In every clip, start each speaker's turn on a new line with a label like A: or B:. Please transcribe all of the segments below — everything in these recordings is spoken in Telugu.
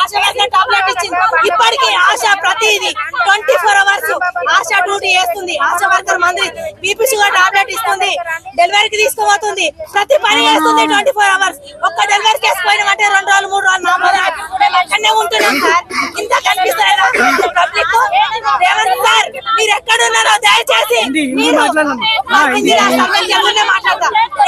A: ఆశ వర్కర్ టాబ్లెట్ ఇచ్చింది. ఇప్పటికీ ఆశ ప్రతిది twenty four hours ASHA duty చేస్తుంది. ఆశ వర్కర్ మంది బీపీ షుగర్ టాబ్లెట్ ఇస్తుంది. డెలివరీకి తీసుకుపోతుంది. ప్రతి పని చేస్తుంది ట్వంటీ ఫోర్ అవర్స్ ఒక్క డెలివరీ కేసు పోయినామంటే రెండు రోజులు మూడు రోజులు నాలుగు రోజులు మేము అక్కడనే ఉంటున్నాం సార్. ఇంత కనిపిస్తారా పబ్లిక్ రేవంత్ సార్? మీరు ఎక్కడున్నారో దయచేసి మీరు మాట్లాడతా.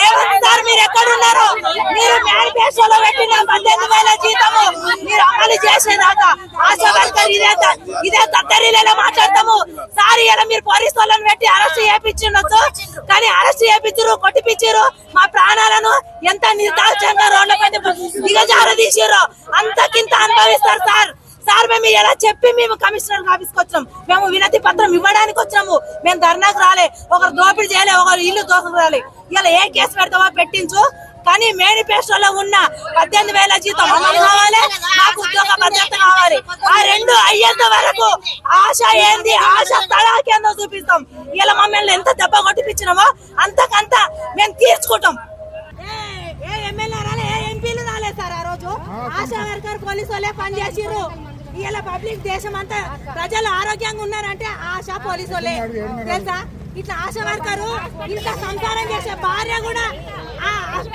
A: రేవంత్ సార్? మీరు ఎక్కడున్నారో మీరు మేనిఫెస్టోలో పెట్టిన పద్దెనిమిది వేల జీతము మీరు అమలు చేసేదాకా ఆశా వర్కర్ ఇదే త- ఇదే తత్తరీలలో మాట్లాడతాము. సార్ ఇలా మీరు పోలీసు వాళ్ళని పెట్టి అరెస్ట్ చేయించుండొచ్చు. కానీ అరెస్ట్ చేయించారు కొట్టిపించారు మా ప్రాణాలను ఎంత నిర్దాక్షంగా రోడ్ల పైన దిగజార తీసారు అంతకింత అనుభవిస్తారు సార్. సార్ మేము ఎలా చెప్పి మేము కమిషనర్ ఆఫీస్కి వచ్చాము మేము వినతి పత్రం ఇవ్వడానికి వచ్చాము. మేము ధర్నాకు రాలే. ఒకరు దోపిడీ చేయలే ఒకరు ఇల్లు దోసం రాలే ఇలా ఏ కేసు పెడతావో పెట్టించు. కానీ మేనిఫెస్టోలో ఉన్న పద్దెనిమిది వేల జీతం అమలు కావాలి మాకు ఉద్యోగ భద్రత కావాలి. ఆ రెండు అయ్యేంత వరకు ఆశ ఏంది? ఆశ తడాకేందో చూపిస్తాం. ఇలా మమ్మల్ని ఎంత దెబ్బ కొట్టిపించినామో అంతకంత మేము తీర్చుకుంటాం. ఏ- ఏ ఎమ్మెల్యే రాలే ఏ ఎంపీలు రాలే సార్ ఆ రోజు? ఆశా వర్కర్ పోలీసు వాళ్ళే పనిచేసిర్రు ఇలా పబ్లిక్ దేశం అంతా ప్రజలు ఆరోగ్యంగా ఉన్నారంటే ఆశా పోలీసు వాళ్ళే. తెలుసా? ఇట్లా ఆశా వర్కరు ఇంట్లో సంసారం చేసే భార్య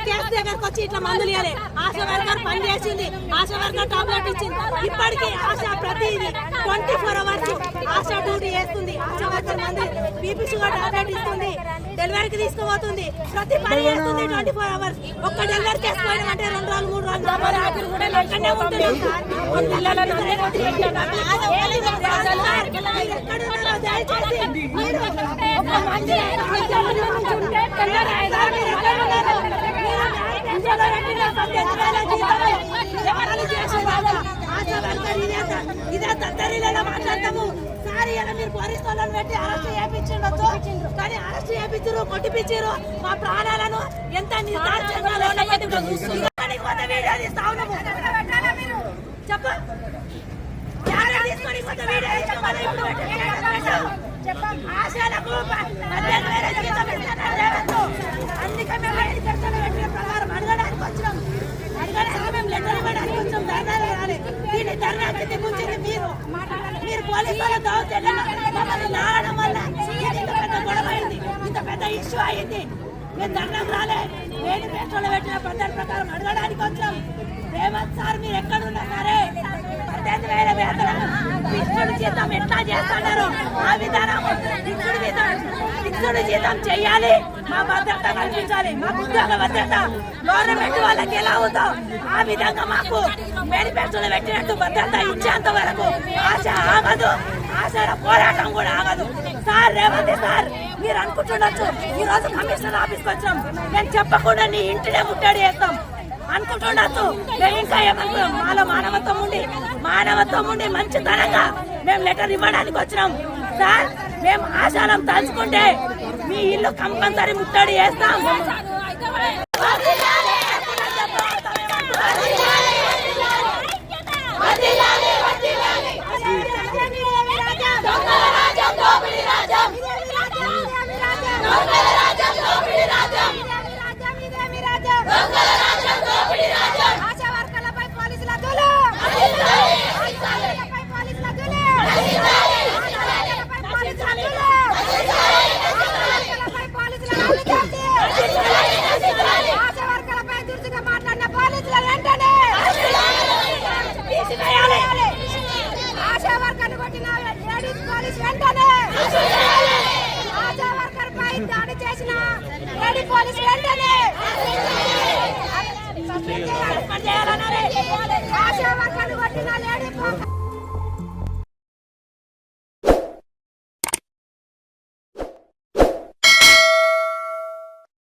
A: కేసు దగ్గరకు వచ్చి ఇట్లా మందులు ఇవ్వాలి ఆశా వర్కర్ పని చేసింది ఆశా వర్కర్ టాబ్లెట్ ఇచ్చింది. ఇప్పటికీ ఆశా ప్రతిదీ twenty four hours ASHA duty చేస్తుంది. ఆశా వర్కర్ మంది బీపీ షుగర్ టాబ్లెట్ ఇస్తుంది. డెలివరీకి తీసుకుపోతుంది. ప్రతి పని చేస్తుంది ట్వంటీ ఫోర్ అవర్స్. ఒక్క డెలివరీ కేసు పోయినామంటే రెండు రోజులు మూడు రోజులు అక్కడనే ఉంటున్నాం ఇదే తద్దరిలో మాట్లాడతాము సార్ ఇలా మీరు పోలీసు వాళ్ళని పెట్టి అరెస్ట్ చేయించిండొచ్చు కానీ అరెస్ట్ చేయించారు కొట్టిపించారు మా ప్రాణాలను ఎంత నిర్దాక్షంగా లోన చెప్పు తీసుకొని వీడియో పద్దెనిమిది వేల జీతం ఇస్తున్నారు రేవంత్. అందుకే మేము ఐదు ఖర్చులు పెట్టిన ప్రకారం అడగడానికి వచ్చినాం అడగడానికి మేము లెటర్ ఇవ్వడానికి వచ్చాం ధర్నాలు రాలే దీన్ని ధర్నాకి దిగుంచింది మీరు మీరు దౌర్జన్యం మమ్మల్ని లాగడం వల్ల ఇంత పెద్ద గొడవ అయింది ఇంత పెద్ద ఇష్యూ అయింది మేము దండం రాలే వేడి పేటలో పెట్టిన పద్ధతి ప్రకారం అడగడానికి వచ్చాం రేవంత్ సార్ మీరు ఎక్కడున్నా సరే పద్దెనిమిది వేల వేతనం ఫిక్స్డ్ జీతం ఎట్లా చేస్తున్నారు ఆ విధానం. ఫిక్స్డ్ జీతం చేయాలి. మా భద్రత కల్పించాలి. మా ఉద్యోగ భద్రత గవర్నమెంట్ వాళ్ళకి ఎలా అవుతాం ఆ విధంగా మాకు మేనిఫెస్టోలో పెట్టినట్టు భద్రత ఇచ్చేంత వరకు ఆశ ఆగదు. ఆశల పోరాటం కూడా ఆగదు. సార్ రేవంత్ సార్ మీరు అనుకుంటుండొచ్చు ఈ రోజు కమిషనర్ ఆఫీస్కి వచ్చాం. నేను చెప్పకుండా నీ ఇంటినే ముట్టడి చేస్తాం. అనుకుంటుండొచ్చు మేము ఇంకా ఏమనుకున్నాం? మాలో మానవత్వం ఉండి మానవత్వం ఉండి మంచితనంగా మేము లెటర్ ఇవ్వడానికి వచ్చినాం. సార్ మేము ఆశాలం తలుచుకుంటే మీ ఇల్లు కంపల్సరీ ముట్టడి వేస్తాం
B: ఆశా వర్కర్లపై పోలీసుల దూలు ఆశాలపై పోలీసుల దూలు ఆశాలపై పోలీసుల దూలు ఆశాలపై పోలీసుల అభివృద్ధి ఆశా వర్కర్లపై దురుసుగా మాట్లాడిన పోలీసుల వెంటనే
A: తీసివేయాలి.
B: ఆశా వర్కర్లు కొట్టిన లేడీస్ పోలీస్ వెంటనే ఆశా వర్కర్ పై దాడి చేసిన లేడీ పోలీస్ వెంటనే
A: చేయాలన్నారు.
B: ఆశా వర్కర్లు కొట్టిన లేడీ